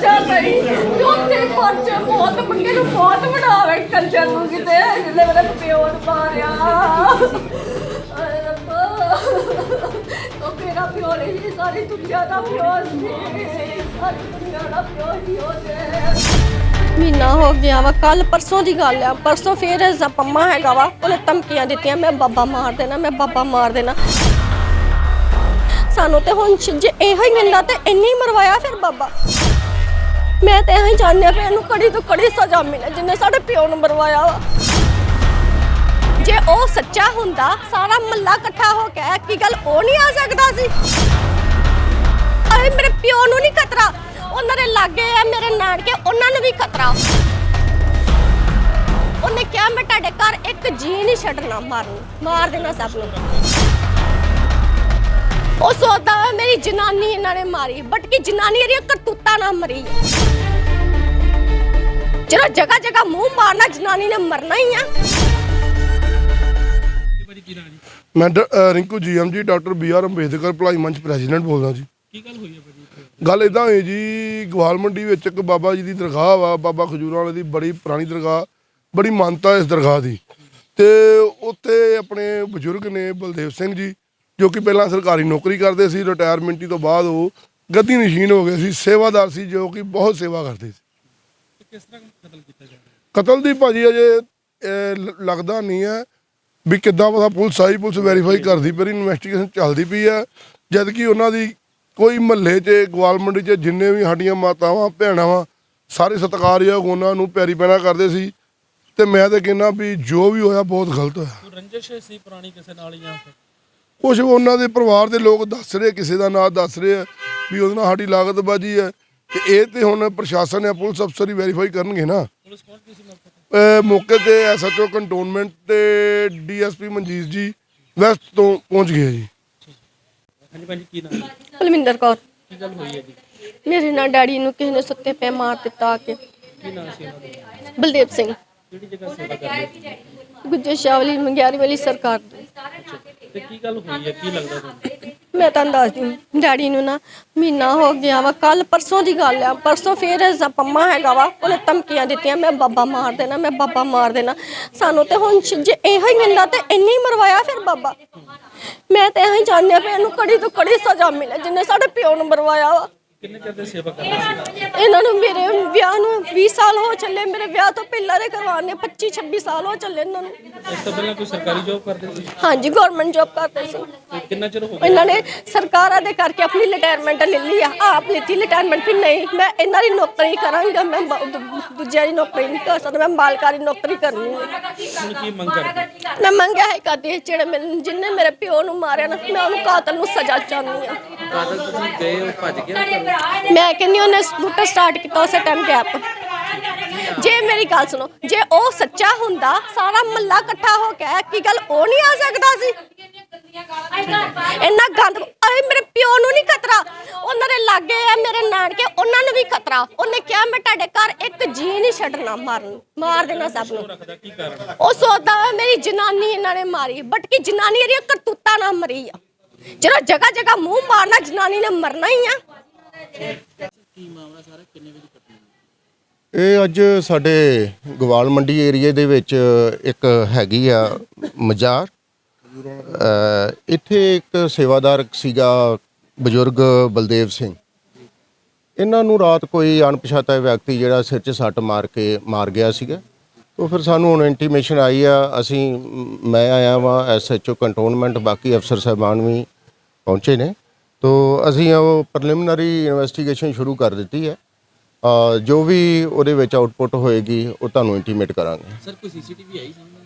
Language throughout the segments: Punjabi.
ਸਜ਼ਾ ਪਈ ਚੌਥੇ ਪਰਚੇ ਬਹੁਤ ਮੰਗੇ ਨੂੰ ਬਹੁਤ ਬਣਾਵੇ ਕੰਜਰ ਨੂੰ ਕਿਤੇ ਜਿਹਨੇ ਮੇਰੇ ਪਿਓ ਨੂੰ ਮਾਰਿਆ। ਰੱਬਾ। ਉਹ ਮੇਰਾ ਪਿਓ ਨਹੀਂ ਸਾਰੀ ਦੁਨੀਆ ਦਾ ਪਿਓ ਸੀ। ਸਾਰੀ ਦੁਨੀਆ ਦਾ ਪਿਓ ਹੀ ਉਹਦੇ ਮਹੀਨਾ ਹੋ ਗਿਆ ਵਾ ਕੱਲ ਪਰਸੋਂ ਦੀ ਗੱਲ ਆ। ਪਰਸੋਂ ਫੇਰ ਇਸਦਾ ਪੰਮਾ ਹੈਗਾ ਵਾ, ਉਹਨੇ ਧਮਕੀਆਂ ਦਿੱਤੀਆਂ, ਮੈਂ ਬਾਬਾ ਮਾਰ ਦੇਣਾ, ਮੈਂ ਬਾਬਾ ਮਾਰ ਦੇਣਾ। ਸਾਨੂੰ ਤੇ ਹੁਣ ਜੇ ਇਹੋ ਹੀ ਮਿਲਦਾ ਤੇ ਇੰਨੀ ਮਰਵਾਇਆ ਫਿਰ ਬਾਬਾ। ਮੈਂ ਤੇ ਇਹੋ ਹੀ ਜਾਣਿਆ ਇਹਨੂੰ ਕੜੀ ਤੋਂ ਕੜੀ ਸਜ਼ਾ ਮਿਲੇ ਜਿੰਨੇ ਸਾਡੇ ਪਿਓ ਨੂੰ ਮਰਵਾਇਆ ਵਾ। ਜੇ ਉਹ ਸੱਚਾ ਹੁੰਦਾ, ਸਾਰਾ ਮੱਲਾ ਇਕੱਠਾ ਹੋ ਕੇ ਕੀ ਗੱਲ ਉਹ ਨਹੀਂ ਆ ਸਕਦਾ ਸੀ? ਅਰੇ ਮੇਰੇ ਪਿਓ ਨੂੰ ਨਹੀਂ ਖਤਰਾ। ਉਹਨਾਂ ਦੇ ਲਾਗੇ ਆ, ਮੇਰੇ ਨਾਨਕੇ, ਉਹਨਾਂ ਨੂੰ ਵੀ ਖਤਰਾ। ਉਹਨੇ ਕਿਹਾ ਮੈਂ ਤੁਹਾਡੇ ਘਰ ਇੱਕ ਜੀ ਨਹੀਂ ਛੱਡਣਾ ਮਾਰਨ, ਮਾਰ ਦੇਣਾ ਸਭ ਨੂੰ। ਉਹ ਸੋਚਦਾ ਵਾ ਮੇਰੀ ਜਨਾਨੀ ਇਹਨਾਂ ਨੇ ਮਾਰੀ ਬਟ ਕਿ ਜਨਾਨੀ ਇਹਦੀ ਕਰਤੂਤਾਂ ਨਾਲ ਮਰੀ। ਹੈ ਜਿਹੜਾ ਜਗ੍ਹਾ ਜਗ੍ਹਾ ਮੂੰਹ ਮਾਰਨਾ ਜਨਾਨੀ ਨੇ ਮਰਨਾ ਹੀ ਆ। ਮੈਂ ਡ- ਅ, Rinku GM ji doctor B R Ambedkar ਭਲਾਈ ਮੰਚ ਪ੍ਰੈਜ਼ੀਡੈਂਟ ਬੋਲਦਾ ਜੀ। ਕੀ ਗੱਲ ਹੋਈ ਹੈ ਭਾਜੀ ਇੱਥੇ? ਗੱਲ ਇਦਾਂ ਹੋਈ ਜੀ ਗਵਾਲ ਮੰਡੀ ਵਿੱਚ ਇੱਕ ਬਾਬਾ ਜੀ ਦੀ ਦਰਗਾਹ ਵਾ ਬਾਬਾ ਖਜੂਰਾਂ ਵਾਲੇ ਦੀ ਬੜੀ ਪੁਰਾਣੀ ਦਰਗਾਹ ਬੜੀ ਮਾਨਤਾ ਇਸ ਦਰਗਾਹ ਦੀ। ਤੇ ਉੱਥੇ ਆਪਣੇ ਬਜ਼ੁਰਗ ਨੇ ਬਲਦੇਵ ਸਿੰਘ ਜੀ ਜੋ ਕਿ ਪਹਿਲਾਂ ਸਰਕਾਰੀ ਨੌਕਰੀ ਕਰਦੇ ਸੀ ਰਿਟਾਇਰਮੈਂਟੀ ਤੋਂ ਬਾਅਦ ਉਹ ਗੱਦੀ ਨਸ਼ੀਨ ਹੋ ਗਏ ਸੀ ਸੇਵਾਦਾਰ ਸੀ ਜੋ ਕਿ ਬਹੁਤ ਸੇਵਾ ਕਰਦੇ ਸੀ। ਤੇ ਕਿਸ ਤਰ੍ਹਾਂ ਕਤਲ ਕੀਤਾ ਜਾ ਰਿਹਾ? ਕਤਲ ਦੀ ਭਾਜੀ ਅਜੇ ਲੱਗਦਾ ਨਹੀਂ ਹੈ ਵੀ ਕਿੱਦਾਂ ਪਤਾ ਪੁਲਿਸ ਆਈ ਪੁਲਿਸ ਵੈਰੀਫਾਈ ਕਰਦੀ ਪਈ ਇਨਵੈਸਟੀਗੇਸ਼ਨ ਚੱਲਦੀ ਪਈ ਹੈ ਜਦ ਕਿ ਉਹਨਾਂ ਦੀ ਕੋਈ ਮਹੱਲੇ 'ਚ ਗਵਾਲ ਮੰਡੀ 'ਚ ਜਿੰਨੇ ਵੀ ਸਾਡੀਆਂ ਮਾਤਾਵਾਂ ਭੈਣਾਂ ਵਾ ਸਾਰੇ ਸਤਿਕਾਰਯੋਗ ਉਹਨਾਂ ਨੂੰ ਪੈਰੀ ਪੈਣਾ ਕਰਦੇ ਸੀ। ਤੇ ਮੈਂ ਤਾਂ ਕਹਿੰਦਾ ਵੀ ਜੋ ਵੀ ਹੋਇਆ ਬਹੁਤ ਗਲਤ ਹੋਇਆ। ਰੰਜਿਸ਼ ਸੀ ਪੁਰਾਣੀ ਕਿਸੇ ਨਾਲ ਜਾਂ ਕੁਝ ਉਹਨਾਂ ਦੇ ਪਰਿਵਾਰ ਦੇ ਲੋਕ ਦੱਸ ਰਹੇ ਕਿਸੇ ਦਾ ਨਾਂ ਦੱਸ ਰਹੇ ਆ ਵੀ ਉਹਦੇ ਨਾਲ ਸਾਡੀ ਲਾਗਤਬਾਜ਼ੀ ਹੈ। ਤੇ ਇਹ ਤੇ ਹੁਣ ਪ੍ਰਸ਼ਾਸਨ ਜਾਂ ਪੁਲਿਸ ਅਫਸਰ ਹੀ ਵੈਰੀਫਾਈ ਕਰਨਗੇ ਨਾ। ਮੌਕੇ ਤੇ? ਅਹ ਮੌਕੇ ਤੇ ਐਸਐਚਓ ਕੰਟੋਨਮੈਂਟ ਤੇ ਡੀਐਸਪੀ ਮਨਜੀਤ ਜੀ ਵੈਸਟ ਤੋਂ ਪਹੁੰਚ ਗਏ ਜੀ। ਹਾਂਜੀ ਭਾਜੀ ਕੀ ਨਾਮ? ਹੈ? ਬਲਵਿੰਦਰ ਕੌਰ। ਕੀ ਗੱਲ ਹੋਈ ਹੈ ਜੀ? ਮੇਰੇ ਨਾਲ ਡੈਡੀ ਨੂੰ ਕਿਸੇ ਨੇ ਸੁੱਤੇ ਪੈ ਮਾਰ ਦਿੱਤਾ ਆ ਕੇ। ਕੀ ਨਾਮ ਸੀ ਉਹਨਾਂ ਦਾ? ਬਲਦੇਵ ਸਿੰਘ। ਕਿਹੜੀ ਜਗ੍ਹਾ ਸੇਵਾ ਕਰ ਰਹੇ ਸੀ ਗੁੱਜਰ ਸ਼ਾਵਲੀ ਮੰਗਿਆਰੀ ਵਾਲੀ ਸਰਕਾਰ ਦੀ ਤੇ ਕੀ ਗੱਲ ਹੋਈ ਹੈ? ਕੀ ਲੱਗਦਾ ਤੁਹਾਨੂੰ? ਮੈਂ ਤੁਹਾਨੂੰ ਦੱਸਦੀ ਡੈਡੀ ਨੂੰ ਨਾ ਮਹੀਨਾ ਹੋ ਗਿਆ ਵਾ ਕੱਲ ਪਰਸੋਂ ਦੀ ਗੱਲ ਆ ਪਰਸੋਂ ਫੇਰ ਇਸਦਾ ਪੰਮਾ ਹੈਗਾ ਵਾ ਉਹਨੇ ਧਮਕੀਆਂ ਦਿੱਤੀਆਂ ਮੈਂ ਬਾਬਾ ਮਾਰ ਦੇਣਾ ਮੈਂ ਬਾਬਾ ਮਾਰ ਦੇਣਾ। ਸਾਨੂੰ ਤੇ ਹੁਣ ਸ਼- ਜੇ ਇਹੋ ਹੀ ਮਿਲਦਾ ਤੇ ਇੰਨੀ ਮਰਵਾਇਆ ਫਿਰ ਬਾਬਾ। ਮੈਂ ਤੇ ਇਹੋ ਹੀ ਜਾਣਿਆ ਵੀ ਇਹਨੂੰ ਕੜੀ ਤੋਂ ਕੜੀ ਸਜ਼ਾ ਮਿਲੇ ਜਿੰਨੇ ਸਾਡੇ ਪਿਓ ਨੂੰ ਮਰਵਾਇਆ ਵਾ। ਕਿੰਨੇ ਚਿਰ ਦੇ ਸੇਵਾ ਕਰ ਰਹੇ ਸੀ? ਇਹਨਾਂ ਨੂੰ ਮੇਰੇ ਵਿਆਹ ਨੂੰ 20 ਸਾਲ ਹੋ ਚੱਲੇ ਮੇਰੇ ਵਿਆਹ ਤੋਂ ਪਹਿਲਾਂ ਦੇ ਕਰਵਾਉਣੇ 25 26 ਸਾਲ ਹੋ ਚੱਲੇ ਇਹਨਾਂ ਨੂੰ। ਇਸ ਤੋਂ ਪਹਿਲਾਂ ਕੋਈ ਸਰਕਾਰੀ ਜੋਬ ਕਰਦੇ ਸੀ? ਹਾਂਜੀ ਗਵਰਨਮੈਂਟ ਜੌਬ ਕਰਦੇ ਸੀ। ਕਿੰਨਾ ਚਿਰ ਹੋ ਗਿਆ? ਇਹਨਾਂ ਨੇ ਸਰਕਾਰਾਂ ਦੇ ਕਰਕੇ ਆਪਣੀ ਰਿਟਾਇਰਮੈਂਟ ਲੈ ਲਈ ਆ। ਆਪ ਲਿੱਤੀ ਰਿਟਾਇਰਮੈਂਟ ਵੀ ਨਹੀਂ। ਮੈਂ ਇਹਨਾਂ ਦੀ ਨੌਕਰੀ ਕਰਾਂਗਾ ਮੈਂ ਦੂਜਿਆਂ ਦੀ ਨੌਕਰੀ ਨਹੀਂ ਕਰ ਸਕਦਾ ਮੈਂ ਮਾਲਕਾਰੀ ਨੌਕਰੀ ਕਰਨੀ ਹੈ ਕੀ ਮੰਗ ਕਰਦੇ? ਮੈਂ ਮੰਗਿਆ ਹੈ ਕਦੇ ਜਿਹੜੇ ਮੈਨੂੰ ਜਿੰਨੇ ਮੇਰੇ ਪਿਓ ਨੂੰ ਮਾਰਿਆ ਨਾ ਮੈਂ ਉਹਨੂੰ ਕਾਤਲ ਨੂੰ ਸਜ਼ਾ ਚਾਹੁੰਦੀ ਆ। ਕਾਦਲ ਤੁਸੀਂ ਗਏ ਉਹ ਭੱਜ ਗਿਆ ਮੈਂ ਕਹਿੰਦੀ ਉਹਨੇ ਸਕੂਟਰ ਸਟਾਰਟ ਕੀਤਾ ਉਸੇ ਟਾਈਮ ਗੈਪ ਜੇ ਮੇਰੀ ਗੱਲ ਸੁਣੋ ਜੇ ਉਹ ਸੱਚਾ ਹੁੰਦਾ ਸਾਰਾ ਮੱਲਾ ਇਕੱਠਾ ਹੋ ਕੇ ਕੀ ਗੱਲ ਉਹ ਨਹੀਂ ਆ ਸਕਦਾ ਸੀ? ਇੰਨਾ ਗੰਦ ਅਰੇ ਮੇਰੇ ਪਿਓ ਨੂੰ ਨਹੀਂ ਖਤਰਾ। ਉਹਨਾਂ ਦੇ ਲਾਗੇ ਆ ਮੇਰੇ ਨਾਨਕੇ ਉਹਨਾਂ ਨੂੰ ਵੀ ਖਤਰਾ। ਉਹਨੇ ਕਿਹਾ ਮੈਂ ਤੁਹਾਡੇ ਘਰ ਇੱਕ ਜੀ ਨਹੀਂ ਛੱਡਣਾ ਮਾਰਨ ਮਾਰ ਦੇਣਾ ਸਭ ਨੂੰ। ਉਹ ਸੋਚਦਾ ਵਾ ਮੇਰੀ ਜਨਾਨੀ ਇਹਨਾਂ ਨੇ ਮਾਰੀ ਬਟ ਕਿ ਜਨਾਨੀ ਇਹਦੀ ਕਰਤੂਤਾਂ ਨਾਲ ਮਰੀ ਆ? ਜਿਹੜਾ ਜਗ੍ਹਾ ਜਗ੍ਹਾ ਮੂੰਹ ਮਾਰਨਾ ਜਨਾਨੀ ਨੇ ਮਰਨਾ ਹੀ ਆ। ਇਹ ਅੱਜ ਸਾਡੇ ਗਵਾਲ ਮੰਡੀ ਏਰੀਏ ਦੇ ਵਿੱਚ ਇੱਕ ਹੈਗੀ ਆ ਮਜ਼ਾਰ। ਅ, ਇੱਥੇ ਇੱਕ ਸੇਵਾਦਾਰ ਸੀਗਾ ਬਜ਼ੁਰਗ ਬਲਦੇਵ ਸਿੰਘ। ਇਹਨਾਂ ਨੂੰ ਰਾਤ ਕੋਈ ਅਣਪਛਾਤਾ ਵਿਅਕਤੀ ਜਿਹੜਾ ਸਿਰ 'ਚ ਸੱਟ ਮਾਰ ਕੇ ਮਾਰ ਗਿਆ ਸੀਗਾ। ਤੋਂ ਫਿਰ ਸਾਨੂੰ ਹੁਣ ਇੰਟੀਮੇਸ਼ਨ ਆਈ ਆ ਅਸੀਂ ਮ, ਆਇਆ ਵਾਂ ਐਸਐਚਓ ਕੰਟੋਨਮੈਂਟ ਬਾਕੀ ਅਫਸਰ ਸਾਹਿਬਾਨ ਵੀ ਪਹੁੰਚੇ ਨੇ। ਤੋਂ ਅਸੀਂ ਉਹ ਪ੍ਰੀਲਿਮਿਨਰੀ ਇਨਵੈਸਟੀਗੇਸ਼ਨ ਸ਼ੁਰੂ ਕਰ ਦਿੱਤੀ ਹੈ। ਜੋ ਵੀ ਉਹਦੇ ਵਿੱਚ ਆਉਟਪੁੱਟ ਹੋਏਗੀ ਉਹ ਤੁਹਾਨੂੰ ਇੰਟੀਮੇਟ ਕਰਾਂਗੇ। ਸਰ ਕੋਈ ਸੀਸੀਟੀਵੀ ਆਈ ਸਾਹਮਣੇ?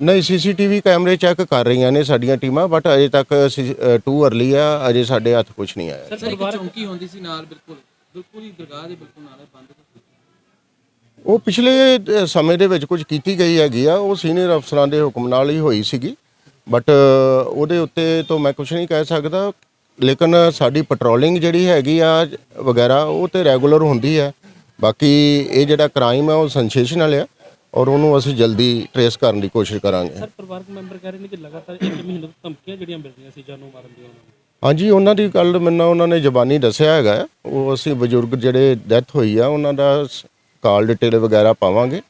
ਨਹੀਂ ਸੀਸੀਟੀਵੀ ਕੈਮਰੇ ਚੈੱਕ ਕਰ ਰਹੀਆਂ ਨੇ ਸਾਡੀਆਂ ਟੀਮਾਂ ਬਟ ਅਜੇ ਤੱਕ ਟੂ ਅਰਲੀ ਆ ਅਜੇ ਸਾਡੇ ਹੱਥ ਕੁਝ ਨਹੀਂ ਆਇਆ। ਸਰ ਪਰਿਵਾਰ ਚੌਂਕੀ ਹੁੰਦੀ ਸੀ ਨਾਲ ਬਿਲਕੁਲ। ਬਿਲਕੁਲ ਹੀ ਦਰਗਾਹ ਦੇ ਬਿਲਕੁਲ ਨਾਲ ਬੰਦ ਉਹ ਪਿਛਲੇ ਅ, ਸਮੇਂ ਦੇ ਵਿੱਚ ਕੁਝ ਕੀਤੀ ਗਈ ਹੈਗੀ ਆ ਉਹ ਸੀਨੀਅਰ ਅਫਸਰਾਂ ਦੇ ਹੁਕਮ ਨਾਲ ਹੀ ਹੋਈ ਸੀਗੀ। ਬਟ ਉਹਦੇ ਉੱਤੇ ਤੋਂ ਮੈਂ ਕੁਝ ਨਹੀਂ ਕਹਿ ਸਕਦਾ। ਲੇਕਿਨ ਸਾਡੀ ਪੈਟਰੋਲਿੰਗ ਜਿਹੜੀ ਹੈਗੀ ਆ ਵਗੈਰਾ ਉਹ ਤੇ ਰੈਗੂਲਰ ਹੁੰਦੀ ਹੈ। ਬਾਕੀ ਇਹ ਜਿਹੜਾ ਕ੍ਰਾਈਮ ਹੈ ਉਹ ਸੈਂਸੇਸ਼ਨਲ ਆ ਔਰ ਉਹਨੂੰ ਅਸੀਂ ਜਲਦੀ ਟਰੇਸ ਕਰਨ ਦੀ ਕੋਸ਼ਿਸ਼ ਕਰਾਂਗੇ। ਸਰ ਪਰਿਵਾਰਕ ਮੈਂਬਰ ਕਹਿ ਰਹੇ ਨੇ ਕਿ ਲਗਾਤਾਰ ਇੱਕ ਮਹੀਨੇ ਤੋਂ ਧਮਕੀਆਂ ਜਿਹੜੀਆਂ ਮਿਲ ਰਹੀਆਂ ਸੀ ਜਾਨੋਂ ਮਾਰਨ ਦੀਆਂ ਉਹਨਾਂ ਨੂੰ। ਹਾਂਜੀ ਉਹਨਾਂ ਦੀ ਕੱਲ ਮੈਨੂੰ ਉਹਨਾਂ ਨੇ ਜ਼ਬਾਨੀ ਦੱਸਿਆ ਹੈਗਾ। ਹੈ। ਉਹ ਅਸੀਂ ਬਜ਼ੁਰਗ ਜਿਹੜੇ ਡੈਥ ਹੋਈ ਆ ਉਹਨਾਂ ਦਾ ਕਾਲ ਡਿਟੇਲ ਵਗੈਰਾ ਪਾਵਾਂਗੇ।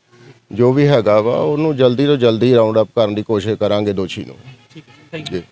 ਜੋ ਵੀ ਹੈਗਾ ਵਾ ਉਹਨੂੰ ਜਲਦੀ ਤੋਂ ਜਲਦੀ ਰਾਉਂਡ ਅਪ ਕਰਨ ਦੀ ਕੋਸ਼ਿਸ਼ ਕਰਾਂਗੇ ਦੋਸ਼ੀ ਨੂੰ। ਠੀਕ ਹੈ ਥੈਂਕ ਯੂ ਜੀ।